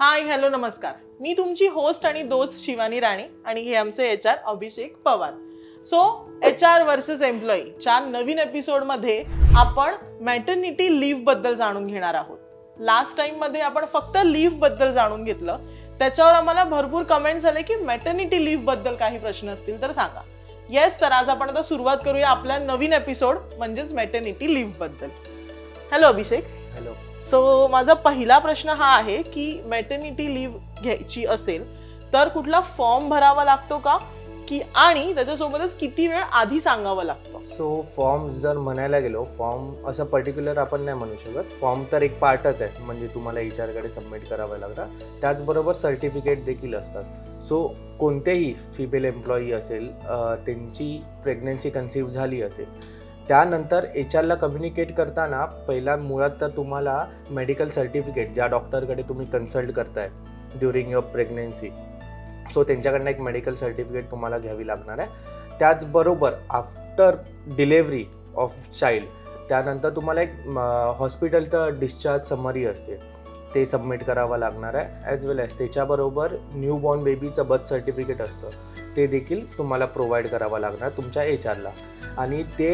Hi hello नमस्कार. मी तुमची host आणि दोस्त शिवानी राणे आणि हे आमचे H R Abhishek Pawar. So H R versus employee च्या नवीन एपिसोडमध्ये आपण मॅटर्निटी लीव्हबद्दल जाणून घेणार आहोत. लास्ट टाइममध्ये आपण फक्त लीव्हबद्दल जाणून घेतलं. त्याच्यावर आम्हाला भरपूर कमेंट झाले की मॅटर्निटी लीव्हबद्दल काही प्रश्न असतील तर सांगा. येस तर आज आपण आता सुरुवात करूया आपल्या नवीन एपिसोड म्हणजेच मॅटर्निटी लीव्हबद्दल हॅलो अभिषेक. सो माझा पहिला प्रश्न हा आहे की मॅटर्निटी लीव्ह घ्यायची असेल तर कुठला फॉर्म भरावा लागतो का? की आणि त्याच्यासोबतच किती वेळ आधी सांगावं लागतं? सो फॉर्म जर म्हणायला गेलो फॉर्म असं पर्टिक्युलर आपण नाही म्हणू शकत. फॉर्म तर एक पार्टच आहे म्हणजे तुम्हाला एच आरकडे सबमिट करावं लागतं. त्याचबरोबर सर्टिफिकेट देखील असतात. सो कोणतेही फिमेल एम्प्लॉई असेल त्यांची प्रेग्नन्सी कन्सिव्ह झाली असेल त्यानंतर एच आरला कम्युनिकेट करताना पहिला मुळात तर तुम्हाला मेडिकल सर्टिफिकेट ज्या डॉक्टरकडे तुम्ही कन्सल्ट करताय ड्युरिंग युअर प्रेग्नेन्सी सो त्यांच्याकडनं एक मेडिकल सर्टिफिकेट तुम्हाला घ्यावी लागणार आहे. त्याचबरोबर आफ्टर डिलेवरी ऑफ चाइल्ड त्यानंतर तुम्हाला एक हॉस्पिटलचं डिस्चार्ज समरी असते. ते सबमिट करावं लागणार आहे ॲज वेल ॲज त्याच्याबरोबर न्यू बॉर्न बेबीचं बर्थ सर्टिफिकेट असतं. ते देखील तुम्हाला प्रोव्हाइड करावं लागणार तुमच्या एच आरला आणि ते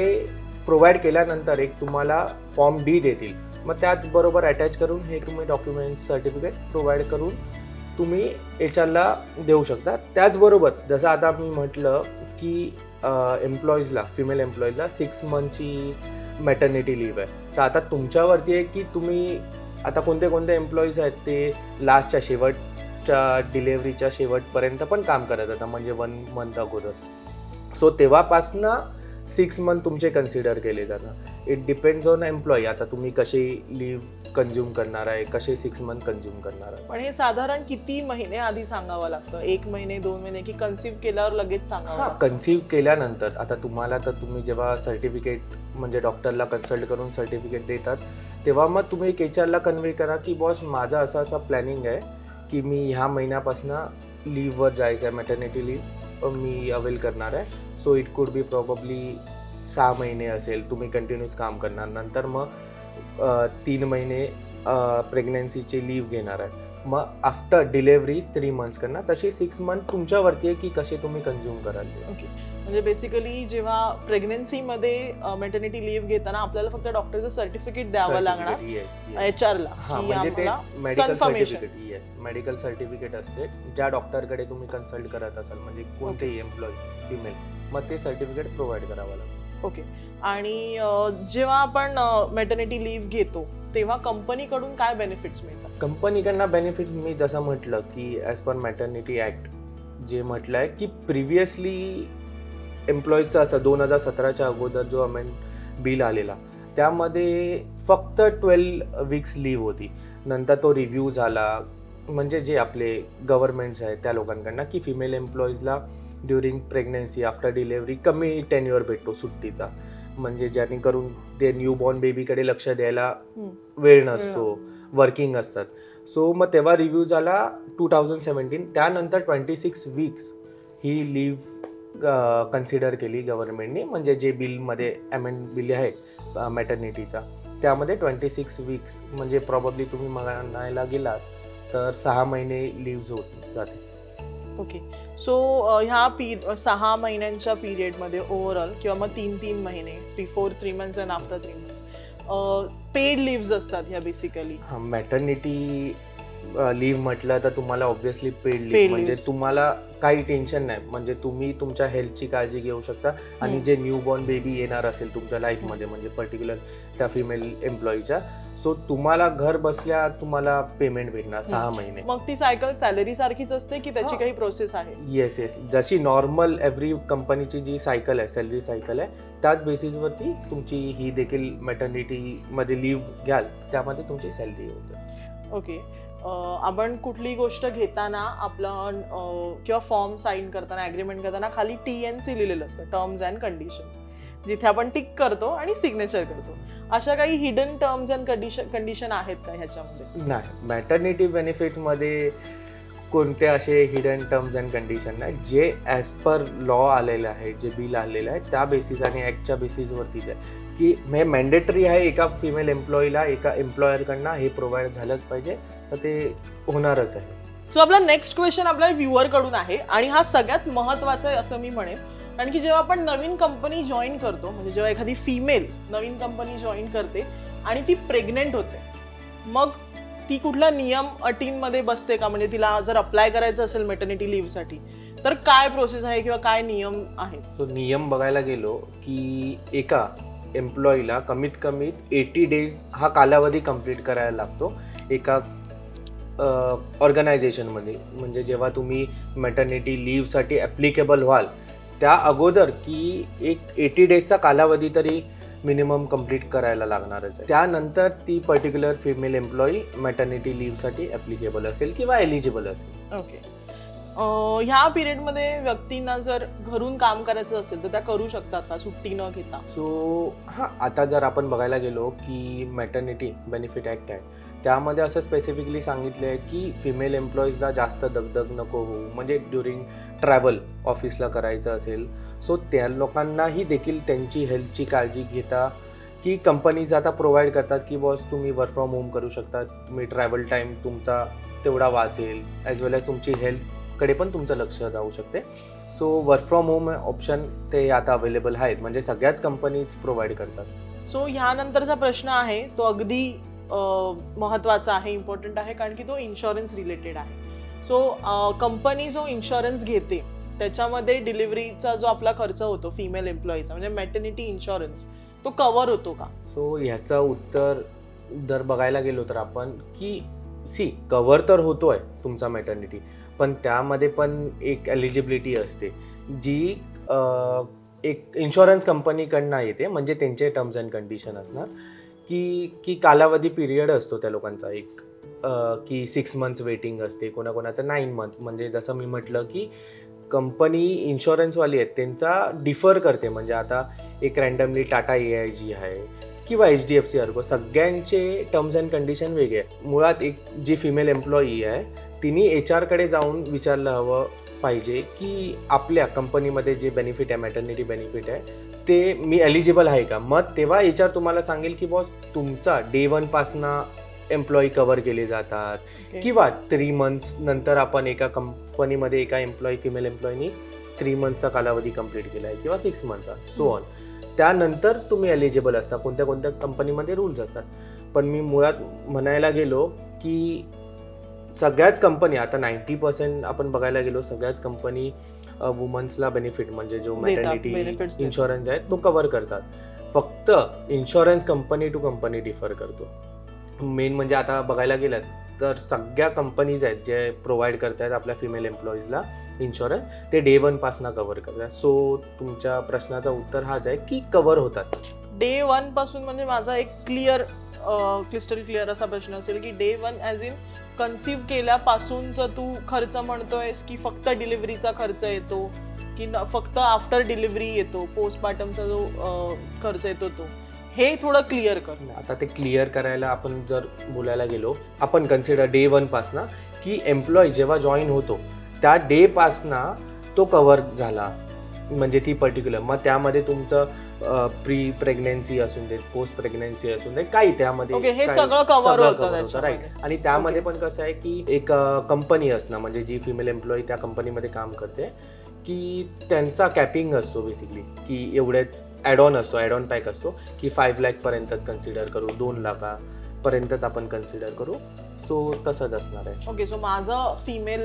प्रोव्हाइड केल्यानंतर एक तुम्हाला फॉर्म डी देतील. मग त्याचबरोबर अटॅच करून हे तुम्ही डॉक्युमेंट सर्टिफिकेट प्रोव्हाइड करून तुम्ही एच आरला देऊ शकता. त्याचबरोबर जसं आता मी म्हटलं की एम्प्लॉईजला फिमेल एम्प्लॉईजला सिक्स मंथची मॅटर्निटी लिव्ह आहे. तर आता तुमच्यावरती आहे की तुम्ही आता कोणते कोणते एम्प्लॉईज आहेत ते लास्टच्या शेवटच्या डिलेवरीच्या शेवटपर्यंत पण काम करत आता म्हणजे वन मंथ अगोदर. सो तेव्हापासनं सिक्स मंथ तुमचे कन्सिडर केले जातात. इट डिपेंड्स ऑन एम्प्लॉई आता तुम्ही कशी लिव्ह कन्झ्युम करणार आहे कसे सिक्स मंथ कन्झ्युम करणार आहे? पण हे साधारण किती महिने आधी सांगावं लागतं? एक महिने दोन महिने की कन्सिव्ह केल्यावर लगेच सांगावं हा? कन्सिव्ह केल्यानंतर आता तुम्हाला तर तुम्ही जेव्हा सर्टिफिकेट म्हणजे डॉक्टरला कन्सल्ट करून सर्टिफिकेट देतात तेव्हा मग तुम्ही एक एच आरला कन्वे करा की बॉस माझा असा असा प्लॅनिंग आहे की मी ह्या महिन्यापासून लिव्हवर जायचं आहे मॅटर्निटी लिव्ह मी अवेल करणार आहे. So it could be probably सहा महिने असेल. तुम्ही कंटिन्यूस काम करणार. नंतर मग तीन महिने प्रेग्नन्सीची लिव्ह घेणार आहे मग आफ्टर डिलेव्हरी थ्री मंथ्स करणार. तशी सिक्स मंथ तुमच्यावरती आहे की कसे तुम्ही कन्झ्युम कराल. ओके म्हणजे बेसिकली जेव्हा प्रेग्नेन्सीमध्ये मेटर्निटी लिव्ह घेताना आपल्याला फक्त डॉक्टरचं सर्टिफिकेट द्यावं लागणार. एच आरला मेडिकल सर्टिफिकेट असते. ज्या डॉक्टरकडे तुम्ही कन्सल्ट करत असाल म्हणजे कोणतेही एम्प्लॉई फिमेल मग ते सर्टिफिकेट प्रोव्हाइड करावं लागतं. ओके. आणि जेव्हा आपण मेटर्निटी लिव्ह घेतो तेव्हा कंपनीकडून काय बेनिफिट्स मिळतात? कंपनीकडनं बेनिफिट मी जसं म्हटलं की ॲज पर मॅटर्निटी ॲक्ट जे म्हटलं आहे की प्रिव्हियसली एम्प्लॉईजचं असं दोन हजार सतराच्या अगोदर जो अमेंड बिल आलेला त्यामध्ये फक्त ट्वेल्व वीक्स लिव्ह होती. नंतर तो रिव्ह्यू झाला. म्हणजे जे आपले गव्हर्नमेंट्स आहेत त्या लोकांकडनं की फिमेल एम्प्लॉईजला ड्युरिंग प्रेग्नन्सी आफ्टर डिलेव्हरी कमी टेन्युअर भेटतो सुट्टीचा. म्हणजे जेणेकरून ते न्यूबॉर्न बेबीकडे लक्ष द्यायला. वेळ नसतो वर्किंग असतात. सो मग तेव्हा रिव्ह्यू झाला टू थाउजंड सेवन्टीन त्यानंतर ट्वेंटी सिक्स वीक्स ही लिव्ह कन्सिडर केली गव्हर्नमेंटने म्हणजे जे बिलमध्ये अमेंड बिल आहे मॅटर्निटीचा त्यामध्ये ट्वेंटी सिक्स वीक्स म्हणजे प्रॉबब्ली तुम्ही म्हणायला गेलात तर सहा महिने लिव्ज होत जाते ओके सो ह्या पी सहा महिन्यांच्या पिरियडमध्ये ओव्हरऑल किंवा मग तीन तीन महिने before three months and after three months paid leaves असतात ह्या बेसिकली हा मॅटर्निटी लिव्ह म्हटलं तर तुम्हाला ऑब्व्हियसली पेड लिव्ह म्हणजे. तुम्हाला काही टेन्शन नाही म्हणजे तुम्ही तुमच्या हेल्थची काळजी घेऊ शकता आणि हम्म. जे न्यू बॉर्न बेबी येणार असेल तुमच्या लाईफमध्ये म्हणजे पर्टिक्युलर त्या फिमेल एम्प्लॉईच्या सो तुम्हाला घर बसल्या तुम्हाला पेमेंट भेटणार सहा महिने. मग ती सायकल सॅलरी सारखीच असते की त्याची. काही प्रोसेस आहे? येस येस जशी नॉर्मल एव्हरी कंपनीची जी सायकल आहे सॅलरी सायकल आहे त्याच बेसिसवरती तुमची ही देखील मॅटर्निटीमध्ये लिव्ह घ्याल त्यामध्ये तुमची सॅलरी होते. ओके आपण कुठली गोष्ट घेताना आपलं किंवा फॉर्म साईन करताना ॲग्रीमेंट करताना खाली टी एन सी लिहिलेलं असतं टर्म्स अँड कंडिशन्स जिथे आपण टिक करतो आणि सिग्नेचर करतो. अशा काही hidden terms and condition condition आहेत का ह्याच्यामध्ये? नाही. मॅटर्निटी बेनिफिटमध्ये कोणते असे हिडन टर्म्स अँड कंडिशन नाही. जे ॲज पर लॉ आलेले आहे जे बिल आलेलं आहे त्या बेसिस आणि ॲक्टच्या बेसिसवरतीच आहे. की हे मॅन्डेटरी आहे एका फिमेल एम्प्लॉईला एका एम्प्लॉयरकडनं हे प्रोव्हाइड झालंच पाहिजे. तर ते होणारच आहे. सो आपला नेक्स्ट क्वेश्चन आपल्या व्ह्युअरकडून आहे. आणि हा सगळ्यात महत्त्वाचा आहे असं मी म्हणेन. कारण की जेव्हा आपण नवीन कंपनी जॉईन करतो म्हणजे जेव्हा एखादी फिमेल नवीन कंपनी जॉईन करते आणि ती प्रेग्नेंट होते मग ती कुठल्या नियम अटींमध्ये बसते का? म्हणजे तिला जर अप्लाय करायचं असेल मेटर्निटी लिव्हसाठी तर काय प्रोसेस आहे किंवा काय नियम आहेत? तो नियम बघायला गेलो की एका एम्प्लॉईला कमीत कमी एटी डेज हा कालावधी कंप्लीट करायला लागतो. एका ऑर्गनायझेशनमध्ये म्हणजे जेव्हा तुम्ही मॅटर्निटी लिव्हसाठी ॲप्लिकेबल व्हाल त्या अगोदर की एक एटी डेजचा कालावधी तरी मिनिमम कंप्लीट करायला लागणारच आहे. त्यानंतर ती पर्टिक्युलर फिमेल एम्प्लॉई मॅटर्निटी लिव्हसाठी ॲप्लिकेबल असेल किंवा एलिजिबल असेल. ओके ह्या पिरियडमध्ये व्यक्तींना जर घरून काम करायचं असेल तर त्या करू शकतात का? सुट्टी न घेता? सो हां आता जर आपण बघायला गेलो की मॅटर्निटी बेनिफिट ॲक्ट आहे. त्यामध्ये असं स्पेसिफिकली सांगितलं आहे की फिमेल एम्प्लॉईजला जास्त दगदग नको होऊ. म्हणजे ड्युरिंग ट्रॅव्हल ऑफिसला करायचं असेल. सो त्या लोकांनाही देखील त्यांची हेल्थची काळजी घेता की कंपनीज आता प्रोव्हाइड करतात की बॉस तुम्ही वर्क फ्रॉम होम करू शकता तुम्ही ट्रॅव्हल टाईम तुमचा तेवढा वाचेल. ॲज वेल एज तुमची हेल्थकडे पण तुमचं लक्ष जाऊ शकते. So work from home option ते आता अवेलेबल आहेत. म्हणजे सगळ्याच कंपनीज प्रोव्हाइड करतात. सो ह्यानंतरचा प्रश्न आहे तो अगदी महत्त्वाचा आहे इम्पॉर्टंट आहे कारण की तो इन्शुरन्स रिलेटेड आहे. सो कंपनी जो इन्शुरन्स घेते त्याच्यामध्ये डिलिव्हरीचा जो आपला खर्च होतो फिमेल एम्प्लॉईचा म्हणजे मॅटर्निटी इन्शुरन्स तो कवर होतो का? सो ह्याचं उत्तर जर बघायला गेलो तर आपण की सी कवर तर होतो आहे तुमचा मॅटर्निटी पण त्यामध्ये पण एक एलिजिबिलिटी असते जी एक इन्शुरन्स कंपनीकडनं येते म्हणजे त्यांचे टर्म्स अँड कंडिशन असणार. की की कालावधी पिरियड असतो त्या लोकांचा एक. की सिक्स मंथ्स वेटिंग असते कोणाकोणाचं नाईन मंथ म्हणजे जसं मी म्हटलं की कंपनी इन्शुरन्सवाली आहेत त्यांचा डिफर करते. म्हणजे आता एक randomly Tata A I G आहे किंवा H D F C ERGO सगळ्यांचे टर्म्स अँड कंडिशन वेगळे आहे मुळात एक जी फिमेल एम्प्लॉई आहे तिने एच आरकडे जाऊन विचारलं हवं पाहिजे की आपल्या कंपनीमध्ये जे बेनिफिट आहे मॅटर्निटी बेनिफिट आहे ते मी एलिजिबल आहे का? मग तेव्हा एच आर तुम्हाला सांगेल की बॉस तुमचा डे वनपासनं एम्प्लॉई कव्हर केले जातात. किंवा थ्री मंथ्स नंतर आपण एका कंपनीमध्ये एका एम्प्लॉई फिमेल एम्प्लॉईनी थ्री मंथचा कालावधी कंप्लीट केला आहे किंवा सिक्स मंथचा सो ऑन त्यानंतर तुम्ही एलिजिबल असता. कोणत्या कोणत्या कंपनीमध्ये रूल्स असतात. पण मी मुळात म्हणायला गेलो की सगळ्याच कंपनी आता नाईन्टी पर्सेंट आपण बघायला गेलो सगळ्याच कंपनी वुमन्सला बेनिफिट म्हणजे जो मॅटर्निटी. इन्शुरन्स आहे तो कव्हर करतात. फक्त insurance company to company differ करतो. मेन म्हणजे आता बघायला गेलं तर सगळ्या कंपनीज आहेत जे प्रोव्हाइड करतात आपल्या फिमेल एम्प्लॉईजला इन्शुरन्स ते डे वनपासनं कव्हर करतात. सो तुमच्या प्रश्नाचं उत्तर हाच आहे की कव्हर होतात. डे वनपासून म्हणजे माझा एक क्लिअर क्रिस्टल क्लिअर असा प्रश्न असेल की day one as in conceive केल्यापासूनचा तू खर्च म्हणतोयस की फक्त डिलिव्हरीचा खर्च येतो की न- फक्त आफ्टर डिलिव्हरी येतो पोस्टमार्टमचा जो खर्च येतो तो हे थोडं क्लिअर कर. आता ते क्लिअर करायला आपण जर बोलायला गेलो आपण कन्सिडर डे वनपासनं की एम्प्लॉई जेव्हा जॉईन होतो त्या डे पासनं तो कवर झाला म्हणजे ती पर्टिक्युलर मग त्यामध्ये तुमचं प्री प्रेग्नेन्सी असून देत पोस्ट प्रेग्नेन्सी असून देत काही त्यामध्ये हे सगळं कव्हर होतं. त्याच्यामध्ये. आणि त्यामध्ये पण कसं आहे की एक कंपनी असणं म्हणजे जी फिमेल एम्प्लॉई त्या कंपनीमध्ये काम करते की त्यांचा कॅपिंग असतो बेसिकली की एवढेच ॲड ऑन असतो ॲड ऑन पॅक असतो की फाईव्ह लॅकपर्यंतच कन्सिडर करू दोन लाखापर्यंतच आपण कन्सिडर करू. सो तसंच असणार आहे. ओके सो माझं फिमेल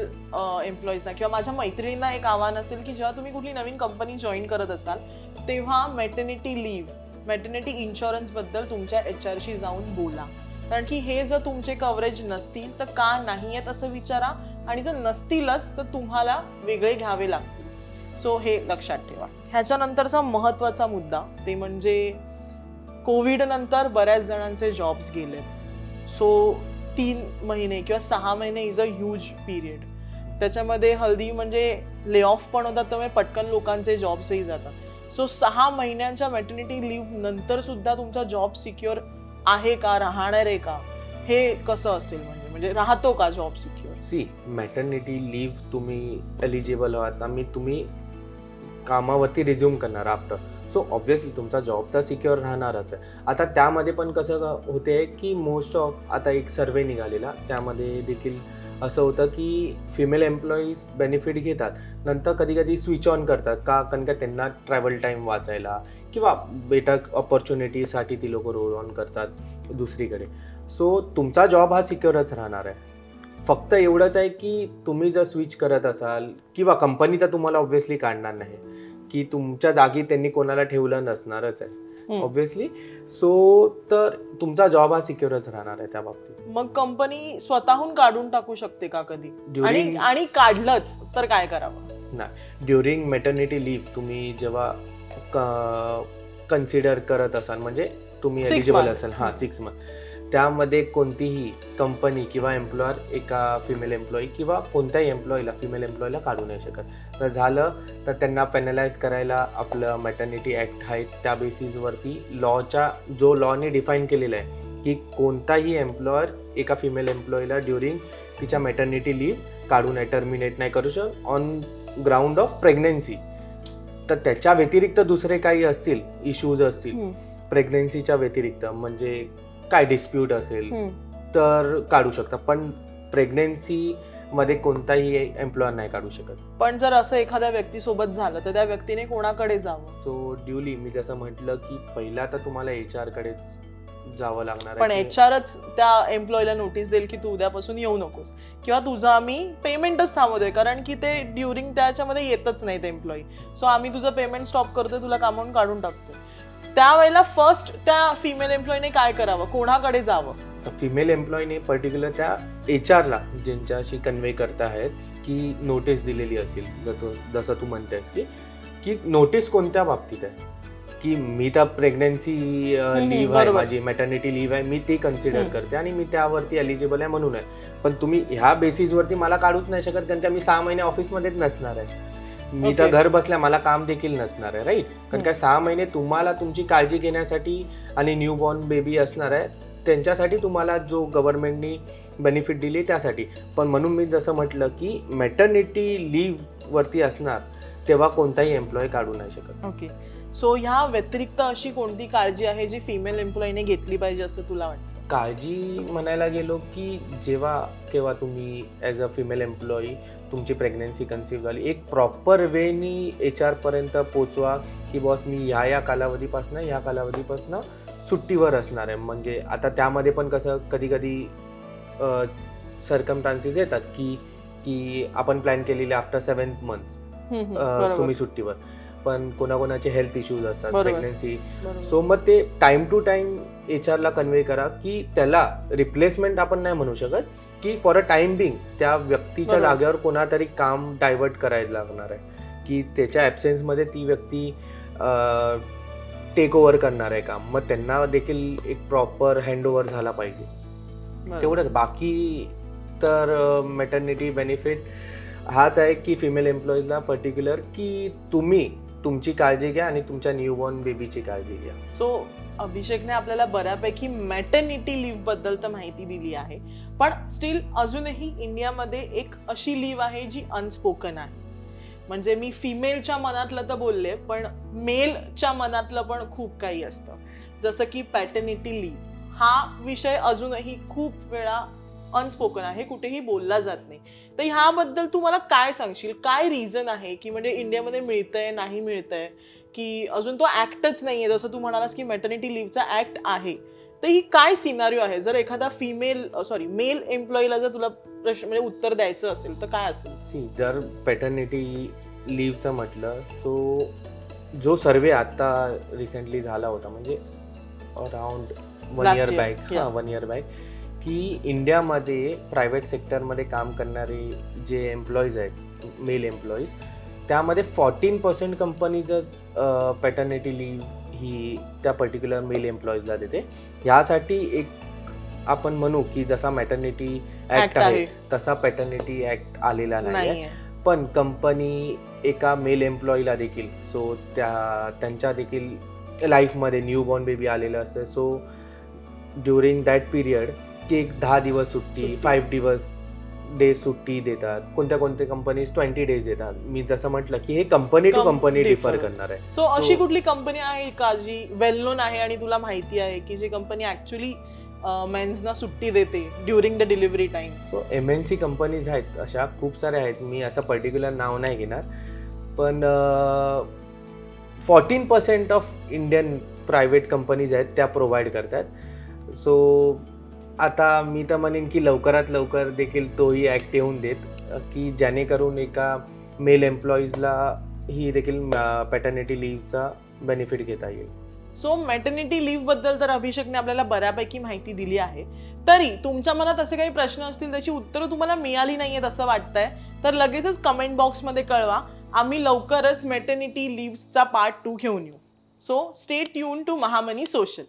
एम्प्लॉईजना किंवा माझ्या मैत्रिणींना एक आव्हान असेल की जेव्हा तुम्ही कुठली नवीन कंपनी जॉईन करत असाल तेव्हा मॅटर्निटी लीव्ह मॅटर्निटी इन्शुरन्सबद्दल तुमच्या एच आरशी जाऊन बोला. कारण की हे जर तुमचे कव्हरेज नसतील तर का नाही आहेत असं विचारा आणि जर नसतीलच तर तुम्हाला वेगळे घ्यावे लागतील. सो हे लक्षात ठेवा. ह्याच्यानंतरचा महत्त्वाचा मुद्दा ते म्हणजे कोविडनंतर बऱ्याच जणांचे जॉब्स गेलेत. सो तीन महिने किंवा सहा महिने इज अ ह्यूज पिरियड त्याच्यामध्ये हल्दी म्हणजे ले ऑफ पण होतात त्यामुळे पटकन लोकांचे जॉब्सही जातात. सो सहा महिन्यांच्या मॅटर्निटी लिव्ह नंतर सुद्धा तुमचा जॉब सिक्युअर आहे का राहणार आहे का? हे कसं असेल म्हणजे? म्हणजे राहतो का job secure see maternity leave तुम्ही एलिजिबल आहात. आम्ही तुम्ही कामावरती रिझ्यूम करणार आफ्टर सो ऑब्व्हियसली तुमचा जॉब तर सिक्युअर राहणारच आहे. आता त्यामध्ये पण कसं होते की मोस्ट ऑफ आता एक सर्वे निघालेला त्यामध्ये देखील असं होतं की फिमेल एम्प्लॉईज बेनिफिट घेतात. नंतर कधी कधी स्विच ऑन करतात का? कारण का त्यांना ट्रॅव्हल टाईम वाचायला किंवा बेटर ऑपॉर्च्युनिटीसाठी ती लोक रोल ऑन करतात दुसरीकडे. सो तुमचा जॉब हा सिक्युअरच राहणार आहे. फक्त एवढंच आहे की तुम्ही जर स्विच करत असाल किंवा कंपनी तर तुम्हाला ऑब्व्हियसली काढणार नाही. की तुमच्या जागी त्यांनी कोणाला ठेवलं नसणारच आहे. हम्म. ऑब्व्हियसली सो तर तुमचा जॉब हा सिक्युअरच राहणार आहे त्या बाबतीत. मग कंपनी स्वतःहून काढून टाकू शकते का कधी? आणि काढलंच तर काय करावं? ड्युरिंग मेटर्निटी लिव्ह तुम्ही जेव्हा कन्सिडर करत असाल म्हणजे तुम्ही एलिजिबल. असाल. हां. सिक्स मंथ त्यामध्ये कोणतीही कंपनी किंवा एम्प्लॉयर एका फिमेल एम्प्लॉई किंवा कोणत्याही एम्प्लॉईला फिमेल एम्प्लॉईला काढू नाही शकत. तर झालं तर त्यांना पेनलाइज करायला आपलं मॅटर्निटी ॲक्ट आहे त्या बेसिसवरती लॉच्या जो लॉने डिफाईन केलेला आहे की कोणताही एम्प्लॉयर एका फिमेल एम्प्लॉईला ड्युरिंग तिच्या मॅटर्निटी लिव्ह काढू नाही टर्मिनेट नाही करू शकत ऑन ग्राउंड ऑफ प्रेग्नन्सी तर त्याच्या व्यतिरिक्त दुसरे काही असतील इश्यूज असतील. प्रेग्नन्सीच्या व्यतिरिक्त म्हणजे काय डिस्प्यूट असेल. तर काढू शकता पण प्रेग्नन्सी मध्ये कोणताही एम्प्लॉयर नाही काढू शकत. पण जर असं एखाद्या व्यक्तीसोबत झालं तर त्या व्यक्तीने कोणाकडे जावं? सो ड्युली मी जसं म्हटलं की पहिला तर तुम्हाला एच आर कडेच जावं लागणार पण आहे एच आरच त्या एम्प्लॉयला नोटीस देईल की तू उद्यापासून येऊ नकोस. किंवा तुझं आम्ही पेमेंटच थांबवतोय कारण की ते ड्युरिंग त्याच्यामध्ये येतच नाहीत एम्प्लॉई सो आम्ही तुझं पेमेंट स्टॉप करतोय तुला कामावून काढून टाकतोय. त्यावेळेला फर्स्ट त्या फिमेल एम्प्लॉईने काय करावं? कोणाकडे जावं? फिमेल एम्प्लॉईने पर्टिक्युलर त्या एच आरला ज्यांच्याशी कन्वे करता आहेत की नोटीस दिलेली असेल तू जसं तू म्हणतेस की की नोटीस कोणत्या बाबतीत आहे की मी तर प्रेग्नन्सी लिव्ह आहे. माझी मॅटर्निटी लिव्ह आहे मी ती कन्सिडर. करते आणि मी त्यावरती एलिजिबल आहे म्हणून आहे पण तुम्ही ह्या बेसिसवरती मला काढूच नाही शकत कारण का मी सहा महिने ऑफिसमध्येच नसणार आहे मी तर. घर बसल्या मला काम देखील नसणार आहे राईट कारण का सहा महिने तुम्हाला तुमची काळजी घेण्यासाठी आणि न्यू बॉर्न बेबी असणार आहे त्यांच्यासाठी तुम्हाला जो गव्हर्नमेंटनी बेनिफिट दिली त्यासाठी. पण म्हणून मी जसं म्हटलं की मॅटर्निटी लिव्ह वरती असणार तेव्हा कोणताही एम्प्लॉय काढू नाही शकत. ओके सो ह्या व्यतिरिक्त अशी कोणती काळजी आहे जी फिमेल एम्प्लॉईने घेतली पाहिजे असं तुला वाटतं? काळजी म्हणायला गेलो की जेव्हा केव्हा तुम्ही ॲज अ फिमेल एम्प्लॉई तुमची प्रेग्नन्सी कन्सिव्ह झाली एक प्रॉपर वेनी एच आरपर्यंत पोचवा की बॉस मी ह्या या कालावधीपासून ह्या कालावधीपासून सुट्टीवर असणार आहे म्हणजे आता त्यामध्ये पण कसं कधी कधी सरकमटान्सेस येतात की की आपण प्लॅन केलेले आफ्टर हम्म, बरोबर, तुम्ही सुट्टीवर पण कोणाकोणाचे हेल्थ इश्यूज असतात. प्रेग्नन्सी. सो मग ते टाइम टू टाइम एच आरला कन्वे करा की त्याला रिप्लेसमेंट आपण नाही म्हणू शकत की फॉर अ टाइम बिंग त्या व्यक्तीच्या. जागेवर कोणातरी काम डायव्हर्ट करायला लागणार आहे की त्याच्या ॲबसेन्समध्ये ती व्यक्ती टेक ओव्हर करणार आहे काम. मग त्यांना देखील एक प्रॉपर हँडओव्हर झाला पाहिजे. तेवढंच. बाकी तर मेटर्निटी बेनिफिट हाच आहे की फिमेल एम्प्लॉईजला पर्टिक्युलर की तुम्ही तुमची काळजी घ्या आणि तुमच्या न्यूबॉर्न बेबीची काळजी घ्या. सो अभिषेकने आपल्याला बऱ्यापैकी मॅटर्निटी लिव्हबद्दल तर माहिती दिली आहे. पण स्टील अजूनही इंडियामध्ये एक अशी लिव्ह आहे जी अनस्पोकन आहे. म्हणजे मी फिमेलच्या मनातलं तर बोलले पण मेलच्या मनातलं पण खूप काही असतं. जसं की पॅटर्निटी लीव हा विषय अजूनही खूप वेळा अनस्पोकन आहे कुठेही बोलला जात नाही. तर ह्याबद्दल तू मला काय सांगशील? काय रिझन आहे की म्हणजे इंडियामध्ये मिळतंय नाही मिळतंय? की अजून तो ऍक्टच आहे जसं तू म्हणालास की मॅटर्निटी लिव्हचा ऍक्ट आहे. तर ही काय सिनारिओ आहे? जर एखादा फिमेल सॉरी मेल एम्प्लॉईला जर तुला प्रश्न म्हणजे उत्तर द्यायचं असेल तर काय असेल? सी जर पॅटर्निटी लिव्हचं म्हटलं सो जो सर्वे आता रिसेंटली झाला होता म्हणजे around one year back one year back की इंडियामध्ये प्रायव्हेट सेक्टरमध्ये काम करणारे जे एम्प्लॉईज आहेत मेल एम्प्लॉईज त्यामध्ये फॉर्टीन पर्सेंट कंपनीजच पॅटर्निटी लिव्ह ही त्या पर्टिक्युलर मेल एम्प्लॉईजला देते. ह्यासाठी एक आपण म्हणू की जसा मॅटर्निटी ऍक्ट आहे तसा पॅटर्निटी ऍक्ट आलेला नाही पण कंपनी एका मेल एम्प्लॉईला देखील सो त्या त्यांच्या देखील लाईफमध्ये न्यू बॉर्न बेबी आलेलं असतं. सो ड्युरिंग दॅट पिरियड की एक दहा दिवस सुट्टी. फाईव्ह दिवस डेज सुट्टी देतात कोणत्या कोणत्या कंपनीज ट्वेंटी डेज देतात मी जसं म्हटलं की हे कंपनी टू कंपनी डिफर. करणार आहे. सो अशी कुठली कंपनी आहे का जी वेल नोन आहे आणि तुला माहिती आहे की जी कंपनी ऍक्च्युली मेन्सना सुट्टी देते during the delivery time so M N C companies आहेत अशा खूप साऱ्या आहेत. मी असं पर्टिक्युलर नाव नाही घेणार. पण fourteen percent of Indian private companies आहेत त्या प्रोव्हाइड करतात. सो आता मी तर म्हणेन की लवकरात लवकर देखील तोही ॲक्ट येऊन देत की जेणेकरून एका मेल एम्प्लॉईजला ही देखील पॅटर्निटी लिव्हचा बेनिफिट घेता येईल. सो मॅटर्निटी लीव्हबद्दल तर अभिषेकने आपल्याला बऱ्यापैकी माहिती दिली आहे. तरी तुमच्या मनात असे काही प्रश्न असतील त्याची उत्तरं तुम्हाला मिळाली नाही आहेत असं वाटतंय तर लगेचच कमेंट बॉक्समध्ये कळवा. आम्ही लवकरच मॅटर्निटी लिव्हचा पार्ट टू घेऊन येऊ. So stay tune to MahaMoney social